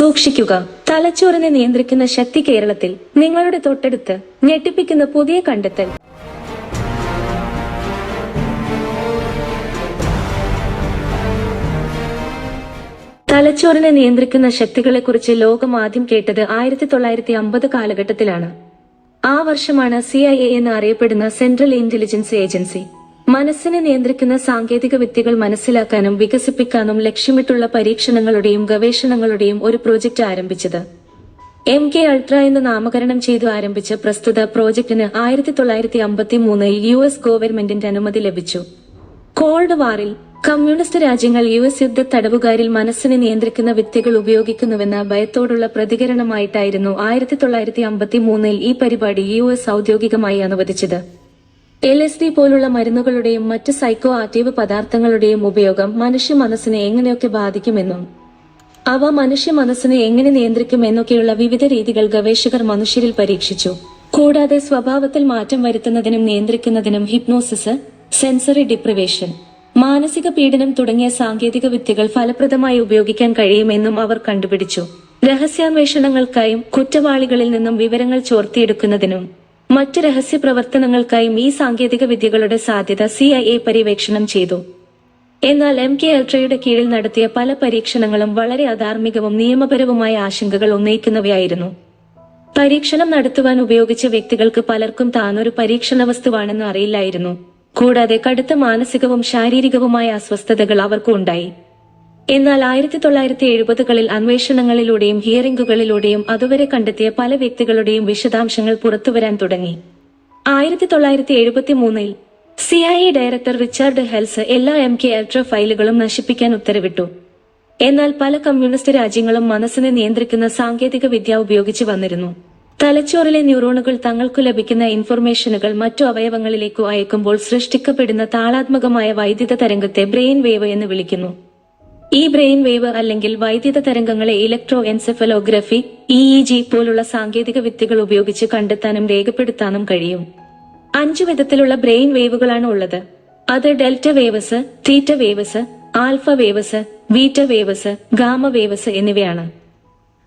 സൂക്ഷിക്കുക. തലച്ചോറിനെ നിയന്ത്രിക്കുന്ന ശക്തി കേരളത്തിൽ നിങ്ങളുടെ തൊട്ടടുത്ത് ഞെട്ടിപ്പിക്കുന്ന പുതിയ കണ്ടെത്തൽ. തലച്ചോറിനെ നിയന്ത്രിക്കുന്ന ശക്തികളെക്കുറിച്ച് ലോകം ആദ്യം കേട്ടത് ആയിരത്തി തൊള്ളായിരത്തി അമ്പത് കാലഘട്ടത്തിലാണ്. ആ വർഷമാണ് സി ഐ എ എന്ന് അറിയപ്പെടുന്ന സെൻട്രൽ ഇന്റലിജൻസ് ഏജൻസി. മനസ്സിനെ നിയന്ത്രിക്കുന്ന സാങ്കേതിക വിദ്യകൾ മനസ്സിലാക്കാനും വികസിപ്പിക്കാനും ലക്ഷ്യമിട്ടുള്ള പരീക്ഷണങ്ങളുടെയും ഗവേഷണങ്ങളുടെയും ഒരു പ്രോജക്റ്റ് ആരംഭിച്ചത്. എം കെ അൾട്ര എന്ന് നാമകരണം ചെയ്തു ആരംഭിച്ച പ്രസ്തുത പ്രോജക്ടിന് ആയിരത്തി തൊള്ളായിരത്തി അമ്പത്തി മൂന്നിൽ യു എസ് ഗവൺമെന്റിന്റെ അനുമതി ലഭിച്ചു. കോൾഡ് വാറിൽ കമ്മ്യൂണിസ്റ്റ് രാജ്യങ്ങൾ യു എസ് യുദ്ധ തടവുകാരിൽ മനസ്സിനെ നിയന്ത്രിക്കുന്ന വിദ്യകൾ ഉപയോഗിക്കുന്നുവെന്ന ഭയത്തോടുള്ള പ്രതികരണമായിട്ടായിരുന്നു ആയിരത്തി തൊള്ളായിരത്തി അമ്പത്തി മൂന്നിൽ ഈ പരിപാടി യു എസ് ഔദ്യോഗികമായി അനുവദിച്ചത്. എൽ എസ് ഡി പോലുള്ള മരുന്നുകളുടെയും മറ്റ് സൈക്കോ ആക്റ്റീവ് പദാർത്ഥങ്ങളുടെയും ഉപയോഗം മനുഷ്യ മനസ്സിനെ എങ്ങനെയൊക്കെ ബാധിക്കുമെന്നും അവ മനുഷ്യ മനസ്സിനെ എങ്ങനെ നിയന്ത്രിക്കുമെന്നൊക്കെയുള്ള വിവിധ രീതികൾ ഗവേഷകർ മനുഷ്യരിൽ പരീക്ഷിച്ചു. കൂടാതെ സ്വഭാവത്തിൽ മാറ്റം വരുത്തുന്നതിനും നിയന്ത്രിക്കുന്നതിനും ഹിപ്നോസിസ് സെൻസറി ഡിപ്രിവേഷൻ മാനസിക പീഡനം തുടങ്ങിയ സാങ്കേതിക വിദ്യകൾ ഫലപ്രദമായി ഉപയോഗിക്കാൻ കഴിയുമെന്നും അവർ കണ്ടുപിടിച്ചു. രഹസ്യാന്വേഷണങ്ങൾക്കായും കുറ്റവാളികളിൽ നിന്നും വിവരങ്ങൾ ചോർത്തിയെടുക്കുന്നതിനും മറ്റ് രഹസ്യ പ്രവർത്തനങ്ങൾക്കായും ഈ സാങ്കേതിക വിദ്യകളുടെ സാധ്യത സി പര്യവേക്ഷണം ചെയ്തു. എന്നാൽ എം കെ അൾട്രയുടെ കീഴിൽ നടത്തിയ പല പരീക്ഷണങ്ങളും വളരെ അധാർമികവും നിയമപരവുമായ ആശങ്കകൾ ഉന്നയിക്കുന്നവയായിരുന്നു. പരീക്ഷണം നടത്തുവാൻ ഉപയോഗിച്ച വ്യക്തികൾക്ക് പലർക്കും താനൊരു പരീക്ഷണ വസ്തുവാണെന്ന് അറിയില്ലായിരുന്നു. കൂടാതെ കടുത്ത മാനസികവും ശാരീരികവുമായ അസ്വസ്ഥതകൾ അവർക്കും ഉണ്ടായി എന്നാൽ ആയിരത്തി തൊള്ളായിരത്തി എഴുപതുകളിൽ അന്വേഷണങ്ങളിലൂടെയും ഹിയറിംഗുകളിലൂടെയും അതുവരെ കണ്ടെത്തിയ പല വ്യക്തികളുടെയും വിശദാംശങ്ങൾ പുറത്തുവരാൻ തുടങ്ങി. ആയിരത്തി തൊള്ളായിരത്തി എഴുപത്തി മൂന്നിൽ C I A director Richard Helms എല്ലാ എം കെ അൾട്ര ഫയലുകളും നശിപ്പിക്കാൻ ഉത്തരവിട്ടു. എന്നാൽ പല കമ്മ്യൂണിസ്റ്റ് രാജ്യങ്ങളും മനസ്സിനെ നിയന്ത്രിക്കുന്ന സാങ്കേതിക വിദ്യ ഉപയോഗിച്ചു വന്നിരുന്നു. തലച്ചോറിലെ ന്യൂറോണുകൾ തങ്ങൾക്കു ലഭിക്കുന്ന ഇൻഫർമേഷനുകൾ മറ്റു അവയവങ്ങളിലേക്കു അയക്കുമ്പോൾ സൃഷ്ടിക്കപ്പെടുന്ന താളാത്മകമായ വൈദ്യുത തരംഗത്തെ ബ്രെയിൻ വേവ് എന്ന് വിളിക്കുന്നു. ഈ ബ്രെയിൻ വേവ് അല്ലെങ്കിൽ വൈദ്യുത തരംഗങ്ങളെ electroencephalography E E G പോലുള്ള സാങ്കേതിക വിദ്യകൾ ഉപയോഗിച്ച് കണ്ടെത്താനും രേഖപ്പെടുത്താനും കഴിയും. അഞ്ചു വിധത്തിലുള്ള ബ്രെയിൻ വേവുകളാണ് ഉള്ളത്. അത് delta waves theta waves alpha waves beta waves gamma waves എന്നിവയാണ്.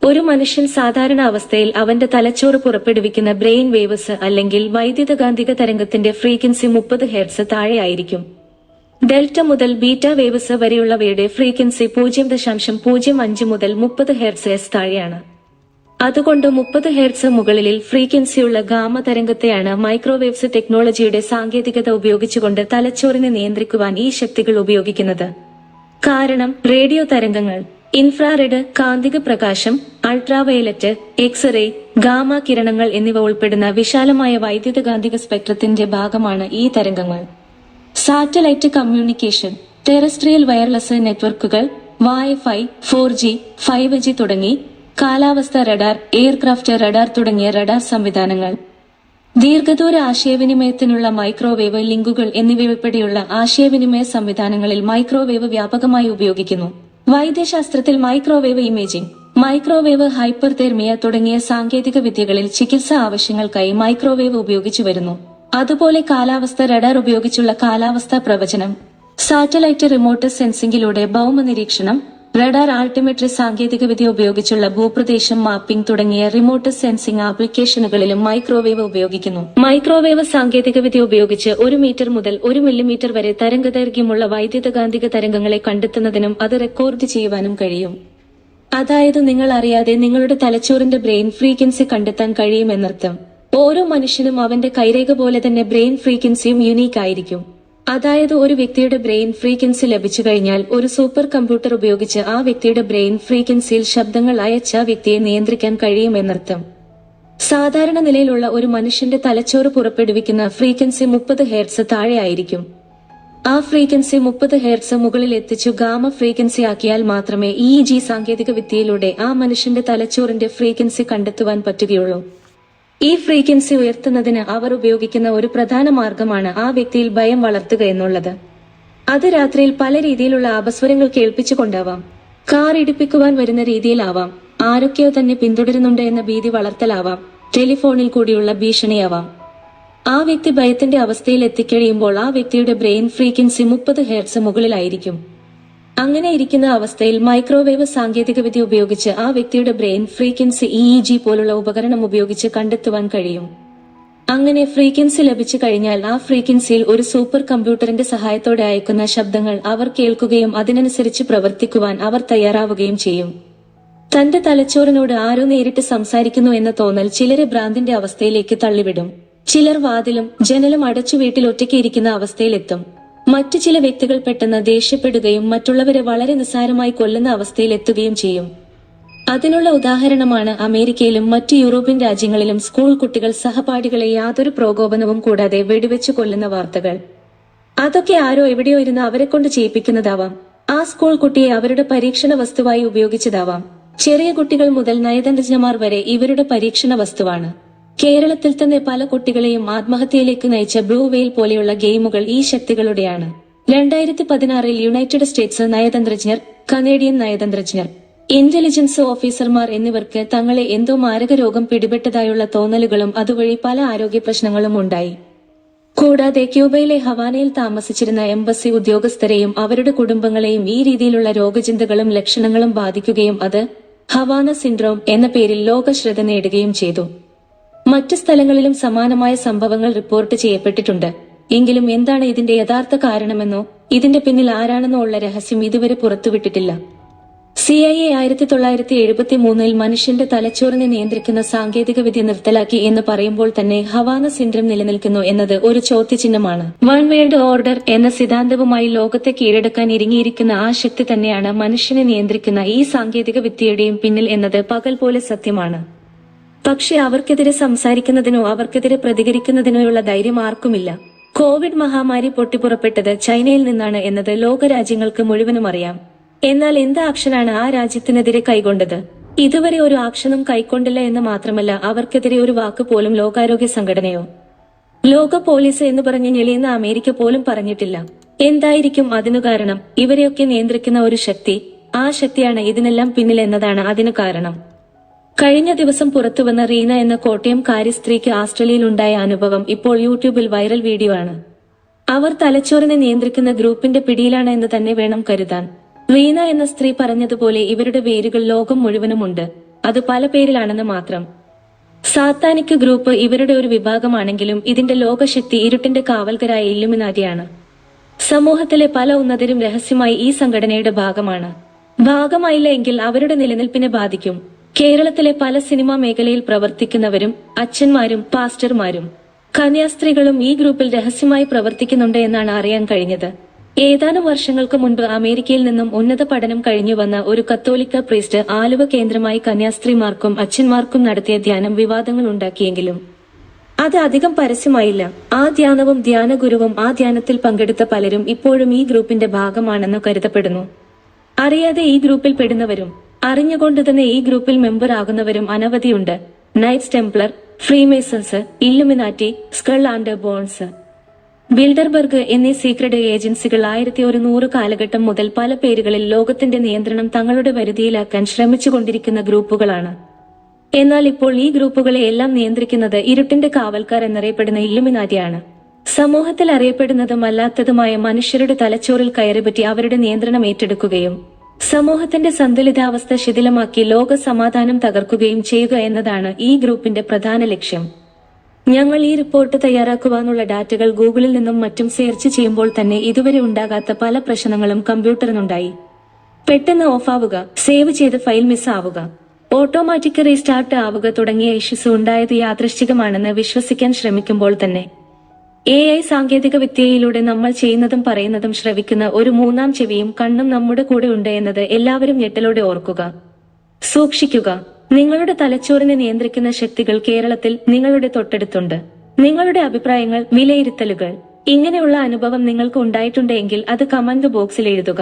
ഒരു മനുഷ്യൻ സാധാരണ അവസ്ഥയിൽ അവന്റെ തലച്ചോറ് പുറപ്പെടുവിക്കുന്ന ബ്രെയിൻ വേവസ് അല്ലെങ്കിൽ വൈദ്യുതകാന്തിക തരംഗത്തിന്റെ ഫ്രീക്വൻസി മുപ്പത് ഹെർട്സ് താഴെയായിരിക്കും. ഡെൽറ്റ മുതൽ ബീറ്റ വേവ്സ് വരെയുള്ളവയുടെ ഫ്രീക്വൻസി പൂജ്യം ദശാംശം പൂജ്യം അഞ്ച് മുതൽ മുപ്പത് ഹെർട്സ് എസ് താഴെയാണ്. അതുകൊണ്ട് മുപ്പത് ഹെർട്സ് മുകളിൽ ഫ്രീക്വൻസിയുള്ള ഗാമ തരംഗത്തെയാണ് മൈക്രോവേവ്സ് ടെക്നോളജിയുടെ സാങ്കേതികത ഉപയോഗിച്ചുകൊണ്ട് തലച്ചോറിനെ നിയന്ത്രിക്കുവാൻ ഈ ശക്തികൾ ഉപയോഗിക്കുന്നത്. കാരണം റേഡിയോ തരംഗങ്ങൾ ഇൻഫ്രാറെഡ് കാന്തിക പ്രകാശം അൾട്രാവയലറ്റ് എക്സ്റേ ഗാമ കിരണങ്ങൾ എന്നിവ ഉൾപ്പെടുന്ന വിശാലമായ വൈദ്യുതകാന്തിക സ്പെക്ട്രത്തിന്റെ ഭാഗമാണ് ഈ തരംഗങ്ങൾ. സാറ്റലൈറ്റ് കമ്മ്യൂണിക്കേഷൻ ടെറസ്ട്രിയൽ വയർലെസ് നെറ്റ്വർക്കുകൾ wifi four G five G തുടങ്ങി കാലാവസ്ഥ റഡാർ എയർക്രാഫ്റ്റ് റഡാർ തുടങ്ങിയ റഡാർ സംവിധാനങ്ങൾ. ദീർഘദൂര ആശയവിനിമയത്തിനുള്ള മൈക്രോവേവ് ലിങ്കുകൾ എന്നിവയുൾപ്പെടെയുള്ള ആശയവിനിമയ സംവിധാനങ്ങളിൽ മൈക്രോവേവ് വ്യാപകമായി ഉപയോഗിക്കുന്നു. വൈദ്യശാസ്ത്രത്തിൽ microwave imaging microwave hyperthermia തുടങ്ങിയ സാങ്കേതിക വിദ്യകളിൽ ചികിത്സാ ആവശ്യങ്ങൾക്കായി മൈക്രോവേവ് ഉപയോഗിച്ചു വരുന്നു അതുപോലെ കാലാവസ്ഥ റഡാർ ഉപയോഗിച്ചുള്ള കാലാവസ്ഥാ പ്രവചനം സാറ്റലൈറ്റ് റിമോട്ട് സെൻസിംഗിലൂടെ ഭൗമ നിരീക്ഷണം റഡാർ ആൾട്ടിമെട്രി സാങ്കേതികവിദ്യ ഉപയോഗിച്ചുള്ള ഭൂപ്രദേശം മാപ്പിംഗ് തുടങ്ങിയ റിമോട്ട് സെൻസിംഗ് ആപ്ലിക്കേഷനുകളിലും മൈക്രോവേവ് ഉപയോഗിക്കുന്നു. മൈക്രോവേവ് സാങ്കേതികവിദ്യ ഉപയോഗിച്ച് ഒരു മീറ്റർ മുതൽ ഒരു മില്ലിമീറ്റർ വരെ തരംഗദൈർഘ്യമുള്ള വൈദ്യുതകാന്തിക തരംഗങ്ങളെ കണ്ടെത്തുന്നതിനും അത് റെക്കോർഡ് ചെയ്യുവാനും കഴിയും. അതായത് നിങ്ങൾ അറിയാതെ നിങ്ങളുടെ തലച്ചോറിന്റെ ബ്രെയിൻ ഫ്രീക്വൻസി കണ്ടെത്താൻ കഴിയുമെന്നർത്ഥം. ഓരോ മനുഷ്യനും അവന്റെ കൈരേഖ പോലെ തന്നെ ബ്രെയിൻ ഫ്രീക്വൻസിയും യുണീക്ക് ആയിരിക്കും. അതായത് ഒരു വ്യക്തിയുടെ ബ്രെയിൻ ഫ്രീക്വൻസി ലഭിച്ചു കഴിഞ്ഞാൽ ഒരു സൂപ്പർ കമ്പ്യൂട്ടർ ഉപയോഗിച്ച് ആ വ്യക്തിയുടെ ബ്രെയിൻ ഫ്രീക്വൻസിയിൽ ശബ്ദങ്ങൾ അയച്ച വ്യക്തിയെ നിയന്ത്രിക്കാൻ കഴിയുമെന്നർത്ഥം സാധാരണ നിലയിലുള്ള ഒരു മനുഷ്യന്റെ തലച്ചോറ് പുറപ്പെടുവിക്കുന്ന ഫ്രീക്വൻസി മുപ്പത് താഴെ ആയിരിക്കും. ആ ഫ്രീക്വൻസി മുപ്പത് ഹെർട്സ് മുകളിൽ എത്തിച്ചു ഗാമ ഫ്രീക്വൻസി ആക്കിയാൽ മാത്രമേ ഇ ജി സാങ്കേതിക വിദ്യയിലൂടെ ആ മനുഷ്യന്റെ തലച്ചോറിന്റെ ഫ്രീക്വൻസി കണ്ടെത്തുവാൻ പറ്റുകയുള്ളൂ. ഈ ഫ്രീക്വൻസി ഉയർത്തുന്നതിന് അവർ ഉപയോഗിക്കുന്ന ഒരു പ്രധാന മാർഗമാണ് ആ വ്യക്തിയിൽ ഭയം വളർത്തുക എന്നുള്ളത്. അത് രാത്രിയിൽ പല രീതിയിലുള്ള അപസ്വരങ്ങൾ കേൾപ്പിച്ചുകൊണ്ടാവാം. കാർ ഇടിപ്പിക്കുവാൻ വരുന്ന രീതിയിലാവാം. ആരൊക്കെയോ തന്നെ പിന്തുടരുന്നുണ്ട് എന്ന ഭീതി വളർത്തലാവാം. ടെലിഫോണിൽ കൂടിയുള്ള ഭീഷണിയാവാം. ആ വ്യക്തി ഭയത്തിന്റെ അവസ്ഥയിൽ എത്തിക്കഴിയുമ്പോൾ ആ വ്യക്തിയുടെ ബ്രെയിൻ ഫ്രീക്വൻസി മുപ്പത് ഹെർട്സ് മുകളിലായിരിക്കും. അങ്ങനെ ഇരിക്കുന്ന അവസ്ഥയിൽ മൈക്രോവേവ് സാങ്കേതികവിദ്യ ഉപയോഗിച്ച് ആ വ്യക്തിയുടെ ബ്രെയിൻ ഫ്രീക്വൻസി ഇ ഇഇജി പോലുള്ള ഉപകരണം ഉപയോഗിച്ച് കണ്ടെത്തുവാൻ കഴിയും. അങ്ങനെ ഫ്രീക്വൻസി ലഭിച്ചു കഴിഞ്ഞാൽ ആ ഫ്രീക്വൻസിയിൽ ഒരു സൂപ്പർ കമ്പ്യൂട്ടറിന്റെ സഹായത്തോടെ അയക്കുന്ന ശബ്ദങ്ങൾ അവർ കേൾക്കുകയും അതിനനുസരിച്ച് പ്രവർത്തിക്കുവാൻ അവർ തയ്യാറാവുകയും ചെയ്യും. തന്റെ തലച്ചോറിനോട് ആരോ നേരിട്ട് സംസാരിക്കുന്നു എന്ന തോന്നൽ ചിലരെ ഭ്രാന്തിന്റെ അവസ്ഥയിലേക്ക് തള്ളിവിടും. ചിലർ വാതിലും ജനലും അടച്ചു വീട്ടിൽ ഒറ്റയ്ക്ക് ഇരിക്കുന്ന അവസ്ഥയിലെത്തും. മറ്റു ചില വ്യക്തികൾ പെട്ടെന്ന് ദേഷ്യപ്പെടുകയും മറ്റുള്ളവരെ വളരെ നിസ്സാരമായി കൊല്ലുന്ന അവസ്ഥയിലെത്തുകയും ചെയ്യും. അതിനുള്ള ഉദാഹരണമാണ് അമേരിക്കയിലും മറ്റു യൂറോപ്യൻ രാജ്യങ്ങളിലും സ്കൂൾ കുട്ടികൾ സഹപാഠികളെ യാതൊരു പ്രകോപനവും കൂടാതെ വെടിവെച്ചു കൊല്ലുന്ന വാർത്തകൾ. അതൊക്കെ ആരോ എവിടെയോ ഇരുന്ന് അവരെ കൊണ്ട് ചെയ്യിപ്പിക്കുന്നതാവാം. ആ സ്കൂൾ കുട്ടിയെ അവരുടെ പരീക്ഷണ വസ്തുവായി ഉപയോഗിച്ചതാവാം. ചെറിയ കുട്ടികൾ മുതൽ നയതന്ത്രജ്ഞമാർ വരെ ഇവരുടെ പരീക്ഷണ വസ്തുവാണ്. കേരളത്തിൽ തന്നെ പല കുട്ടികളെയും ആത്മഹത്യയിലേക്ക് നയിച്ച ബ്ലൂ വെയിൽ പോലെയുള്ള ഗെയിമുകൾ ഈ ശക്തികളുടെയാണ്. രണ്ടായിരത്തി പതിനാറിൽ യുണൈറ്റഡ് സ്റ്റേറ്റ്സ് നയതന്ത്രജ്ഞർ കനേഡിയൻ നയതന്ത്രജ്ഞർ ഇന്റലിജൻസ് ഓഫീസർമാർ എന്നിവർക്ക് തങ്ങളെ എന്തോ മാരക രോഗം പിടിപെട്ടതായുള്ള തോന്നലുകളും അതുവഴി പല ആരോഗ്യ പ്രശ്നങ്ങളും ഉണ്ടായി. കൂടാതെ ക്യൂബയിലെ ഹവാനയിൽ താമസിച്ചിരുന്ന എംബസി ഉദ്യോഗസ്ഥരെയും അവരുടെ കുടുംബങ്ങളെയും ഈ രീതിയിലുള്ള രോഗചിന്തകളും ലക്ഷണങ്ങളും ബാധിക്കുകയും അത് ഹവാന സിൻഡ്രോം എന്ന പേരിൽ ലോകശ്രദ്ധ നേടുകയും ചെയ്തു. മറ്റു സ്ഥലങ്ങളിലും സമാനമായ സംഭവങ്ങൾ റിപ്പോർട്ട് ചെയ്യപ്പെട്ടിട്ടുണ്ട്. എങ്കിലും എന്താണ് ഇതിന്റെ യഥാർത്ഥ കാരണമെന്നോ ഇതിന്റെ പിന്നിൽ ആരാണെന്നോ ഉള്ള രഹസ്യം ഇതുവരെ പുറത്തുവിട്ടിട്ടില്ല. സി ഐ എ ആയിരത്തി തൊള്ളായിരത്തി എഴുപത്തി മൂന്നിൽ മനുഷ്യന്റെ തലച്ചോറിനെ നിയന്ത്രിക്കുന്ന സാങ്കേതിക വിദ്യ നിർത്തലാക്കി എന്ന് പറയുമ്പോൾ തന്നെ ഹവാന സിൻഡ്രം നിലനിൽക്കുന്നു എന്നത് ഒരു ചോദ്യചിഹ്നമാണ്. വൺ വേൾഡ് ഓർഡർ എന്ന സിദ്ധാന്തവുമായി ലോകത്തെ കീഴടക്കാൻ ഇറങ്ങിയിരിക്കുന്ന ആ ശക്തി തന്നെയാണ് മനുഷ്യനെ നിയന്ത്രിക്കുന്ന ഈ സാങ്കേതിക വിദ്യയുടെയും പിന്നിൽ എന്നത് പകൽ പോലെ സത്യമാണ്. പക്ഷെ അവർക്കെതിരെ സംസാരിക്കുന്നതിനോ അവർക്കെതിരെ പ്രതികരിക്കുന്നതിനോ ഉള്ള ധൈര്യം ആർക്കുമില്ല. കോവിഡ് മഹാമാരി പൊട്ടിപ്പുറപ്പെട്ടത് ചൈനയിൽ നിന്നാണ് എന്നത് ലോകരാജ്യങ്ങൾക്ക് മുഴുവനും അറിയാം. എന്നാൽ എന്ത് ആക്ഷനാണ് ആ രാജ്യത്തിനെതിരെ കൈകൊണ്ടത്? ഇതുവരെ ഒരു ആക്ഷനും കൈക്കൊണ്ടില്ല എന്ന് മാത്രമല്ല അവർക്കെതിരെ ഒരു വാക്ക് പോലും ലോകാരോഗ്യ സംഘടനയോ ലോക പോലീസ് എന്ന് പറഞ്ഞ് ഞെളിയുന്ന അമേരിക്ക പോലും പറഞ്ഞിട്ടില്ല. എന്തായിരിക്കും അതിനു കാരണം? ഇവരെയൊക്കെ നിയന്ത്രിക്കുന്ന ഒരു ശക്തി ആ ശക്തിയാണ് ഇതിനെല്ലാം പിന്നിലെന്നതാണ് അതിനു കാരണം. കഴിഞ്ഞ ദിവസം പുറത്തുവന്ന റീന എന്ന കോട്ടയം കാര്യ സ്ത്രീക്ക് ആസ്ട്രേലിയയിൽ ഉണ്ടായ അനുഭവം ഇപ്പോൾ യൂട്യൂബിൽ വൈറൽ വീഡിയോ ആണ്. അവർ തലച്ചോറിനെ നിയന്ത്രിക്കുന്ന ഗ്രൂപ്പിന്റെ പിടിയിലാണ് എന്ന് തന്നെ വേണം കരുതാൻ. റീന എന്ന സ്ത്രീ പറഞ്ഞതുപോലെ ഇവരുടെ വേരുകൾ ലോകം മുഴുവനുമുണ്ട് അത് പല പേരിലാണെന്ന് മാത്രം. സാത്താനിക് ഗ്രൂപ്പ് ഇവരുടെ ഒരു വിഭാഗമാണെങ്കിലും ഇതിന്റെ ലോകശക്തി ഇരുട്ടിന്റെ കാവൽക്കരായ ഇല്ലുമിനാറ്റിയാണ്. സമൂഹത്തിലെ പല ഉന്നതരും രഹസ്യമായി ഈ സംഘടനയുടെ ഭാഗമാണ്. ഭാഗമായില്ല എങ്കിൽ അവരുടെ നിലനിൽപ്പിനെ ബാധിക്കും. കേരളത്തിലെ പല സിനിമാ മേഖലയിൽ പ്രവർത്തിക്കുന്നവരും അച്ഛന്മാരും പാസ്റ്റർമാരും കന്യാസ്ത്രീകളും ഈ ഗ്രൂപ്പിൽ രഹസ്യമായി പ്രവർത്തിക്കുന്നുണ്ട് എന്നാണ് അറിയാൻ കഴിഞ്ഞത്. ഏതാനും വർഷങ്ങൾക്ക് മുൻപ് അമേരിക്കയിൽ നിന്നും ഉന്നത പഠനം കഴിഞ്ഞു വന്ന ഒരു കത്തോലിക്ക പ്രീസ്റ്റ് ആലുവ കേന്ദ്രമായി കന്യാസ്ത്രീമാർക്കും അച്ഛന്മാർക്കും നടത്തിയ ധ്യാനം വിവാദങ്ങൾ ഉണ്ടാക്കിയെങ്കിലും അത് അധികം പരസ്യമായില്ല. ആ ധ്യാനവും ധ്യാനഗുരുവും ആ ധ്യാനത്തിൽ പങ്കെടുത്ത പലരും ഇപ്പോഴും ഈ ഗ്രൂപ്പിന്റെ ഭാഗമാണെന്ന് കരുതപ്പെടുന്നു. അറിയാതെ ഈ ഗ്രൂപ്പിൽ പെടുന്നവരും അറിഞ്ഞുകൊണ്ട് തന്നെ ഈ ഗ്രൂപ്പിൽ മെമ്പർ ആകുന്നവരും അനവധിയുണ്ട്. Knights Templar Freemasons Illuminati skull and bones Bilderberg എന്നീ സീക്രട്ട് ഏജൻസികൾ ആയിരത്തി ഒരുന്നൂറ് കാലഘട്ടം മുതൽ പല പേരുകളിൽ ലോകത്തിന്റെ നിയന്ത്രണം തങ്ങളുടെ പരിധിയിലാക്കാൻ ശ്രമിച്ചുകൊണ്ടിരിക്കുന്ന ഗ്രൂപ്പുകളാണ്. എന്നാൽ ഇപ്പോൾ ഈ ഗ്രൂപ്പുകളെ എല്ലാം നിയന്ത്രിക്കുന്നത് ഇരുട്ടിന്റെ കാവൽക്കാർ എന്നറിയപ്പെടുന്ന ഇല്ലുമിനാറ്റിയാണ് സമൂഹത്തിൽ അറിയപ്പെടുന്നതും അല്ലാത്തതുമായ മനുഷ്യരുടെ തലച്ചോറിൽ കയറിപ്പറ്റി അവരുടെ നിയന്ത്രണം ഏറ്റെടുക്കുകയും സമൂഹത്തിന്റെ സന്തുലിതാവസ്ഥ ശിഥിലമാക്കി ലോക സമാധാനം തകർക്കുകയും ചെയ്യുക എന്നതാണ് ഈ ഗ്രൂപ്പിന്റെ പ്രധാന ലക്ഷ്യം. ഞങ്ങൾ ഈ റിപ്പോർട്ട് തയ്യാറാക്കുവാനുള്ള ഡാറ്റകൾ ഗൂഗിളിൽ നിന്നും മറ്റും സെർച്ച് ചെയ്യുമ്പോൾ തന്നെ ഇതുവരെ ഉണ്ടാകാത്ത പല പ്രശ്നങ്ങളും കമ്പ്യൂട്ടറിനുണ്ടായി. പെട്ടെന്ന് ഓഫാവുക സേവ് ചെയ്ത് ഫയൽ മിസ് ആവുക ഓട്ടോമാറ്റിക് റീസ്റ്റാർട്ട് ആവുക തുടങ്ങിയ ഇഷ്യൂസ് ഉണ്ടായത് യാദൃശ്ചികമാണെന്ന് വിശ്വസിക്കാൻ ശ്രമിക്കുമ്പോൾ തന്നെ. എ ഐ സാങ്കേതിക വിദ്യയിലൂടെ നമ്മൾ ചെയ്യുന്നതും പറയുന്നതും ശ്രവിക്കുന്ന ഒരു മൂന്നാം ചെവിയും കണ്ണും നമ്മുടെ കൂടെ ഉണ്ട് എന്നത് എല്ലാവരും ഞെട്ടലോടെ ഓർക്കുക. സൂക്ഷിക്കുക. നിങ്ങളുടെ തലച്ചോറിനെ നിയന്ത്രിക്കുന്ന ശക്തികൾ കേരളത്തിൽ നിങ്ങളുടെ തൊട്ടടുത്തുണ്ട്. നിങ്ങളുടെ അഭിപ്രായങ്ങൾ വിലയിരുത്തലുകൾ. ഇങ്ങനെയുള്ള അനുഭവം നിങ്ങൾക്ക് ഉണ്ടായിട്ടുണ്ടെങ്കിൽ അത് കമന്റ് ബോക്സിൽ എഴുതുക.